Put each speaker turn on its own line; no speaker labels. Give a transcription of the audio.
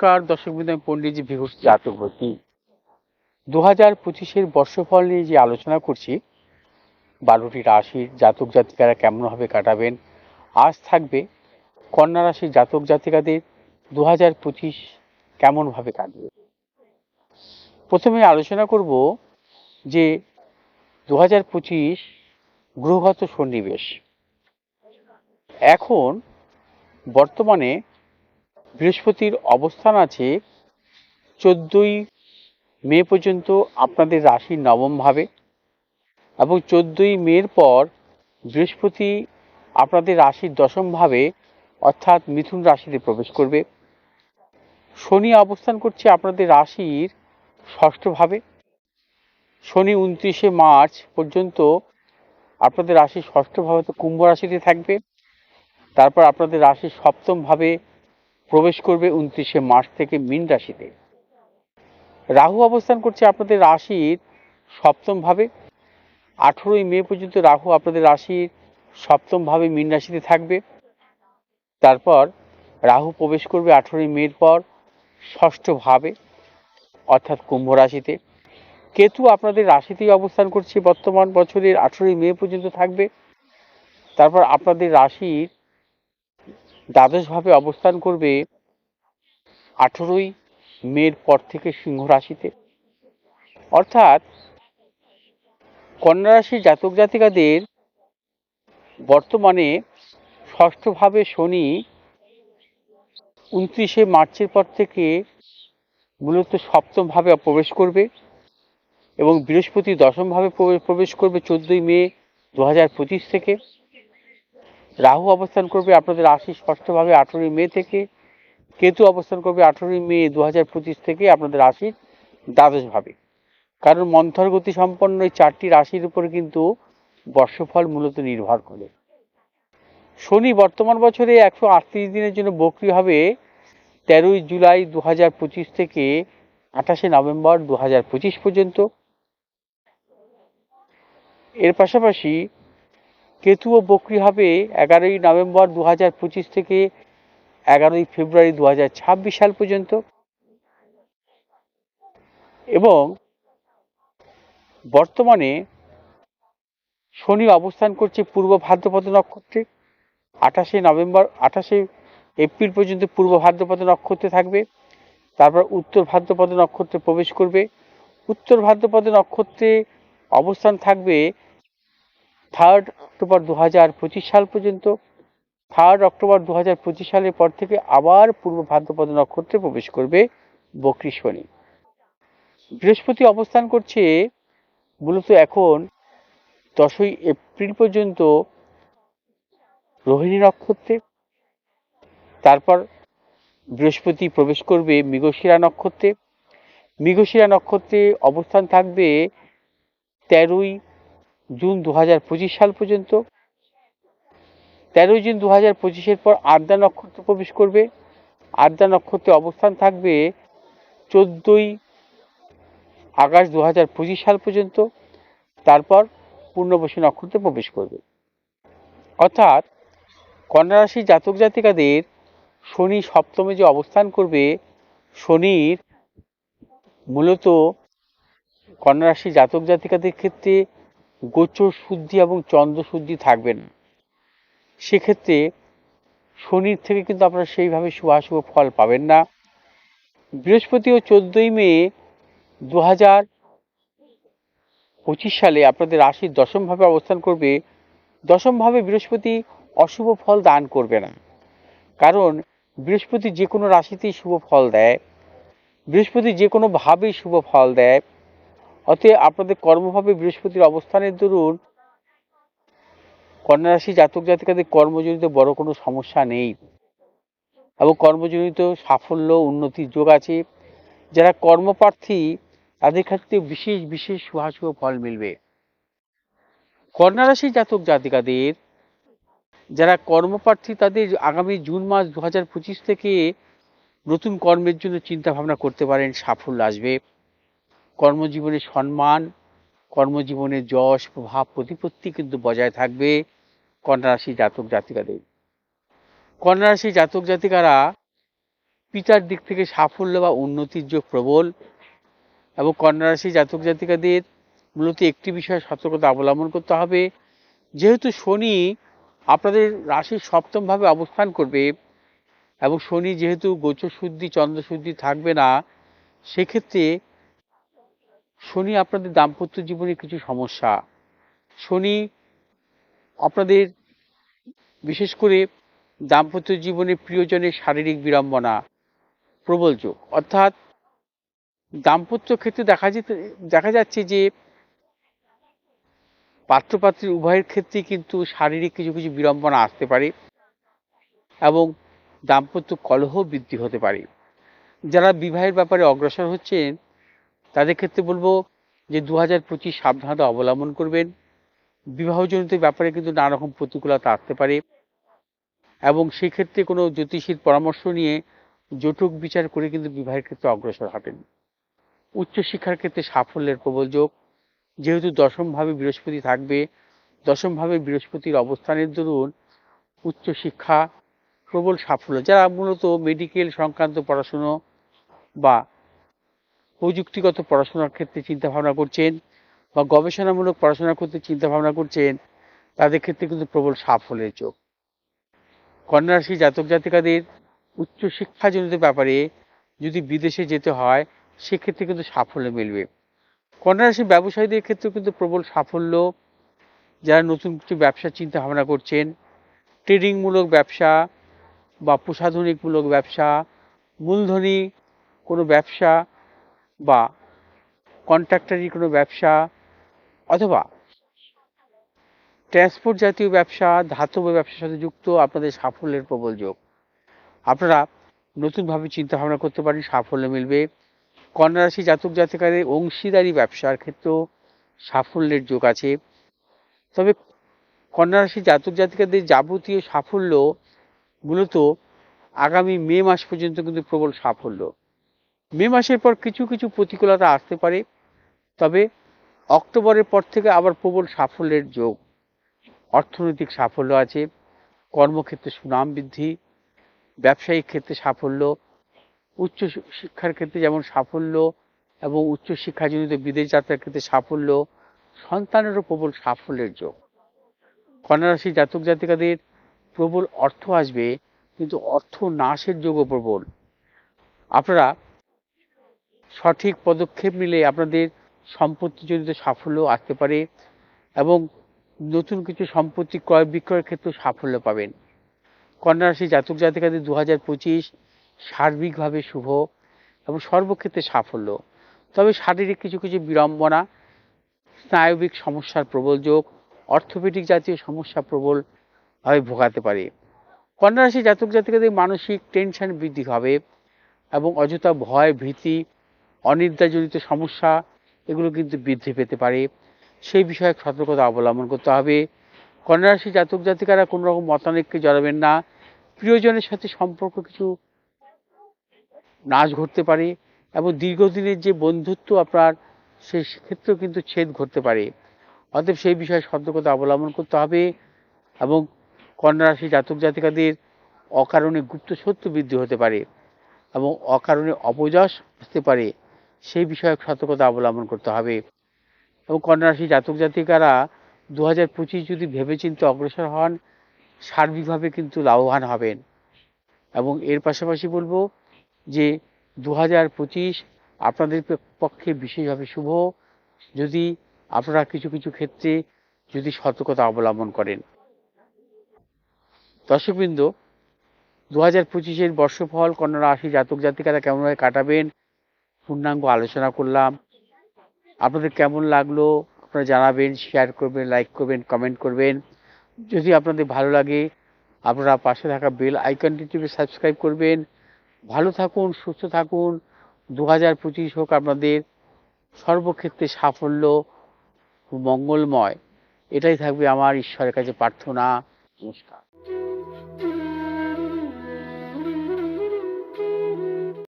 নমস্কার দর্শক বিন্দু আমি পণ্ডিতজি ভিঘুষ জাতকবতী দু হাজার পঁচিশের বর্ষফল নিয়ে যে আলোচনা করছি বারোটি রাশির জাতক জাতিকারা কেমনভাবে কাটাবেন আজ থাকবে কন্যা রাশির জাতক জাতিকাদের দু হাজার পঁচিশ কেমনভাবে কাটবে। প্রথমে আলোচনা করব যে দু হাজার পঁচিশ গ্রহগত সন্নিবেশ। এখন বর্তমানে বৃহস্পতির অবস্থান আছে চোদ্দই মে পর্যন্ত আপনাদের রাশির নবম ভাবে এবং চোদ্দই মের পর বৃহস্পতি আপনাদের রাশির দশম ভাবে অর্থাৎ মিথুন রাশিতে প্রবেশ করবে। শনি অবস্থান করছে আপনাদের রাশির ষষ্ঠ ভাবে। শনি উনত্রিশে মার্চ পর্যন্ত আপনাদের রাশির ষষ্ঠ ভাবে তো কুম্ভ রাশিতে থাকবে। তারপর আপনাদের রাশির সপ্তম ভাবে প্রবেশ করবে উনত্রিশে মার্চ থেকে মীন রাশিতে। রাহু অবস্থান করছে আপনাদের রাশির সপ্তম ভাবে। আঠেরোই মে পর্যন্ত রাহু আপনাদের রাশির সপ্তম ভাবে মীন রাশিতে থাকবে। তারপর রাহু প্রবেশ করবে আঠেরোই মের পর ষষ্ঠ ভাবে, অর্থাৎ কুম্ভ রাশিতে। কেতু আপনাদের রাশিতেই অবস্থান করছে বর্তমান বছরের আঠেরোই মে পর্যন্ত থাকবে। তারপর আপনাদের রাশির দ্বাদশভাবে অবস্থান করবে আঠেরোই মের পর থেকে সিংহ রাশিতে অর্থাৎ কন্যা রাশির জাতক জাতিকাদের বর্তমানে ষষ্ঠভাবে শনি উনত্রিশে মার্চের পর থেকে মূলত সপ্তমভাবে প্রবেশ করবে এবং বৃহস্পতি দশমভাবে প্রবেশ করবে চোদ্দই মে দু হাজার পঁচিশ থেকে। রাহু অবস্থান করবে আপনাদের রাশি ষষ্ঠভাবে আঠেরোই মে থেকে, কেতু অবস্থান করবে আঠেরোই মে দু হাজার পঁচিশ থেকে আপনাদের রাশির দ্বাদশভাবে। কারণ মন্থর গতি সম্পন্ন এই চারটি রাশির উপরে কিন্তু বর্ষফল মূলত নির্ভর করে। শনি বর্তমান বছরে একশো আটত্রিশ দিনের জন্য বকরি হবে তেরোই জুলাই দু হাজার পঁচিশ থেকে আঠাশে নভেম্বর দু হাজার পঁচিশ পর্যন্ত। এর পাশাপাশি কেতু ও বকরি হবে এগারোই নভেম্বর দু হাজার পঁচিশ থেকে এগারোই ফেব্রুয়ারি দু হাজার ছাব্বিশ সাল পর্যন্ত। এবং বর্তমানে শনি অবস্থান করছে পূর্ব ভাদ্রপদ নক্ষত্রে। আঠাশে নভেম্বর, আঠাশে এপ্রিল পর্যন্ত পূর্ব ভাদ্রপদ নক্ষত্রে থাকবে। তারপর উত্তর ভাদ্রপদ নক্ষত্রে প্রবেশ করবে। উত্তর ভাদ্রপদ নক্ষত্রে অবস্থান থাকবে থার্ড অক্টোবর দু হাজার পঁচিশ সাল পর্যন্ত থার্ড অক্টোবর দু হাজার পঁচিশ সালের পর থেকে আবার পূর্ব ভাদ্রপদ নক্ষত্রে প্রবেশ করবে বকরি শনি। বৃহস্পতি অবস্থান করছে মূলত এখন দশই এপ্রিল পর্যন্ত রোহিণী নক্ষত্রে। তারপর বৃহস্পতি প্রবেশ করবে মৃগশিরা নক্ষত্রে। মৃগশিরা নক্ষত্রে অবস্থান থাকবে তেরোই জুন দু হাজার পঁচিশ সাল পর্যন্ত। তেরোই জুন দু হাজার পঁচিশের পর আদ্যা নক্ষত্র প্রবেশ করবে। আদ্যা নক্ষত্রে অবস্থান থাকবে চোদ্দোই আগস্ট দু হাজার পঁচিশ সাল পর্যন্ত। তারপর পূর্ণবসী নক্ষত্রে প্রবেশ করবে। অর্থাৎ কন্যা রাশি জাতক জাতিকাদের শনি সপ্তমে যে অবস্থান করবে, শনির মূলত কন্যা রাশি জাতক জাতিকাদের ক্ষেত্রে গোচর শুদ্ধি এবং চন্দ্র শুদ্ধি থাকবে না। সেক্ষেত্রে শনির থেকে কিন্তু আপনারা সেইভাবে শুভাশুভ ফল পাবেন না। বৃহস্পতি ও চোদ্দই মে দু হাজার পঁচিশ সালে আপনাদের রাশির দশমভাবে অবস্থান করবে। দশমভাবে বৃহস্পতি অশুভ ফল দান করবে না। কারণ বৃহস্পতি যে কোনো রাশিতেই শুভ ফল দেয়। বৃহস্পতি যে কোনো ভাবেই শুভ ফল দেয়। অতএব আপনাদের কর্মভাবে বৃহস্পতির অবস্থানের দরুন কন্যা রাশি জাতক জাতিকাদের কর্মজনিত বড় কোনো সমস্যা নেই। এবং কর্মজনিত সাফল্য, উন্নতির যোগ আছে। যারা কর্মপ্রার্থী, তাদের ক্ষেত্রে বিশেষ বিশেষ শুভাশুভ ফল মিলবে। কন্যা রাশি জাতক জাতিকাদের, যারা কর্মপ্রার্থী, তাদের আগামী জুন মাস দু হাজার পঁচিশ থেকে নতুন কর্মের জন্য চিন্তা ভাবনা করতে পারেন, সাফল্য আসবে। কর্মজীবনে সম্মান, কর্মজীবনে যশ, প্রভাব, প্রতিপত্তি কিন্তু বজায় থাকবে কন্যা রাশি জাতক জাতিকাদের। কন্যা রাশি জাতক জাতিকারা পিতার দিক থেকে সাফল্য বা উন্নতির যোগ প্রবল এবং কন্যা রাশি জাতক জাতিকাদের মূলত একটি বিষয়ে সতর্কতা অবলম্বন করতে হবে। যেহেতু শনি আপনাদের রাশির সপ্তম ভাবে অবস্থান করবে এবং শনি যেহেতু গোচর শুদ্ধি, চন্দ্র শুদ্ধি থাকবে না, সেক্ষেত্রে শনি আপনাদের দাম্পত্য জীবনে কিছু সমস্যা। শনি আপনাদের বিশেষ করে দাম্পত্য জীবনে প্রিয়জনের শারীরিক বিড়ম্বনা, প্রবল যোগ। অর্থাৎ দাম্পত্য ক্ষেত্রে দেখা যেতে, দেখা যাচ্ছে যে পাত্রপাত্রীর উভয়ের ক্ষেত্রেই কিন্তু শারীরিক কিছু কিছু বিড়ম্বনা আসতে পারে এবং দাম্পত্য কলহ বৃদ্ধি হতে পারে। যারা বিবাহের ব্যাপারে অগ্রসর হচ্ছেন তাদের ক্ষেত্রে বলব যে দু হাজার পঁচিশ সাবধানতা অবলম্বন করবেন। বিবাহজনিত ব্যাপারে কিন্তু নানা রকম প্রতিকূলতা আসতে পারে। এবং সেক্ষেত্রে কোনো জ্যোতিষীর পরামর্শ নিয়ে জটুক বিচার করে কিন্তু বিবাহের ক্ষেত্রে অগ্রসর হবেন। উচ্চশিক্ষার ক্ষেত্রে সাফল্যের প্রবল যোগ। যেহেতু দশমভাবে বৃহস্পতি থাকবে, দশমভাবে বৃহস্পতির অবস্থানের দরুন উচ্চশিক্ষা, প্রবল সাফল্য। যারা মূলত মেডিকেল সংক্রান্ত পড়াশুনো বা প্রযুক্তিগত পড়াশোনার ক্ষেত্রে চিন্তা ভাবনা করছেন বা গবেষণামূলক পড়াশোনা করতে চিন্তা ভাবনা করছেন, তাদের ক্ষেত্রে কিন্তু প্রবল সাফল্যের যোগ। কন্যা রাশি জাতক জাতিকাদের উচ্চশিক্ষাজনিত ব্যাপারে যদি বিদেশে যেতে হয়, সেক্ষেত্রে কিন্তু সাফল্য মিলবে। কন্যা ব্যবসায়ীদের ক্ষেত্রে কিন্তু প্রবল সাফল্য। যারা নতুন কিছু ব্যবসার চিন্তা ভাবনা করছেন ট্রেডিংমূলক ব্যবসা বা প্রসাধনিকমূলক ব্যবসা, মূলধনী কোনো ব্যবসা বা কন্ট্রাক্টারি কোনো ব্যবসা অথবা ট্রান্সপোর্ট জাতীয় ব্যবসা, ধাতব ব্যবসার সাথে যুক্ত আপনাদের সাফল্যের প্রবল যোগ। আপনারা নতুনভাবে চিন্তা ভাবনা করতে পারেন, সাফল্য মিলবে। কন্যা রাশি জাতক জাতিকাদের অংশীদারি ব্যবসার ক্ষেত্রেও সাফল্যের যোগ আছে। তবে কন্যা রাশি জাতক জাতিকাদের যাবতীয় সাফল্য মূলত আগামী মে মাস পর্যন্ত কিন্তু প্রবল সাফল্য। মে মাসের পর কিছু কিছু প্রতিকূলতা আসতে পারে, তবে অক্টোবরের পর থেকে আবার প্রবল সাফল্যের যোগ। অর্থনৈতিক সাফল্য আছে, কর্মক্ষেত্রে সুনাম বৃদ্ধি, ব্যবসায়িক ক্ষেত্রে সাফল্য, উচ্চ শিক্ষার ক্ষেত্রে যেমন সাফল্য এবং উচ্চ উচ্চশিক্ষাজনিত বিদেশ যাত্রার ক্ষেত্রে সাফল্য, সন্তানেরও প্রবল সাফল্যের যোগ। কন্যারাশি জাতক জাতিকাদের প্রবল অর্থ আসবে, কিন্তু অর্থ নাশের যোগও প্রবল। আপনারা সঠিক পদক্ষেপ নিলে আপনাদের সম্পত্তিজনিত সাফল্য আসতে পারে এবং নতুন কিছু সম্পত্তি ক্রয় বিক্রয়ের ক্ষেত্রে সাফল্য পাবেন। কন্যা রাশি জাতক জাতিকাদের দু হাজার পঁচিশ সার্বিকভাবে শুভ এবং সর্বক্ষেত্রে সাফল্য। তবে শারীরিক কিছু কিছু বিড়ম্বনা, স্নায়বিক সমস্যার প্রবল যোগ, অর্থোপেডিক জাতীয় সমস্যা প্রবলভাবে ভোগাতে পারে। কন্যা রাশি জাতক জাতিকাদের মানসিক টেনশন বৃদ্ধি হবে এবং অযথা ভয়, ভীতি অনিদ্রাজনিত সমস্যা, এগুলো কিন্তু বৃদ্ধি পেতে পারে। সেই বিষয়ে সতর্কতা অবলম্বন করতে হবে। কন্যা রাশি জাতক জাতিকারা কোনো রকম মতানৈক্যে জড়াবেন না। প্রিয়জনের সাথে সম্পর্ক কিছু নাশ ঘটতে পারে এবং দীর্ঘদিনের যে বন্ধুত্ব আপনার সেই ক্ষেত্রেও কিন্তু ছেদ ঘটতে পারে। অতএব সেই বিষয়ে সতর্কতা অবলম্বন করতে হবে এবং কন্যা রাশি জাতক জাতিকাদের অকারণে গুপ্ত সত্য বৃদ্ধি হতে পারে এবং অকারণে অপযশ আসতে পারে। সেই বিষয়ে সতর্কতা অবলম্বন করতে হবে। এবং কন্যা রাশি জাতক জাতিকারা দু হাজার পঁচিশ যদি ভেবেচিন্তে অগ্রসর হন, সার্বিকভাবে কিন্তু লাভবান হবেন। এবং এর পাশাপাশি বলব যে দু হাজার পঁচিশ আপনাদের পক্ষে বিশেষভাবে শুভ। যদি আপনারা কিছু কিছু ক্ষেত্রে যদি সতর্কতা অবলম্বন করেন। দর্শকবৃন্দ দু হাজার পঁচিশের বর্ষফল কন্যা রাশি জাতক জাতিকারা কেমনভাবে কাটাবেন পূর্ণাঙ্গ আলোচনা করলাম। আপনাদের কেমন লাগল? আপনারা জানাবেন শেয়ার করবেন লাইক করবেন কমেন্ট করবেন। যদি আপনাদের ভালো লাগে, আপনারা পাশে থাকা বেল আইকনটি টিপে সাবস্ক্রাইব করবেন। ভালো থাকুন, সুস্থ থাকুন। দু হাজার পঁচিশ হোক আপনাদের সর্বক্ষেত্রে সাফল্য মঙ্গলময়। এটাই থাকবে আমার ঈশ্বরের কাছে প্রার্থনা। নমস্কার।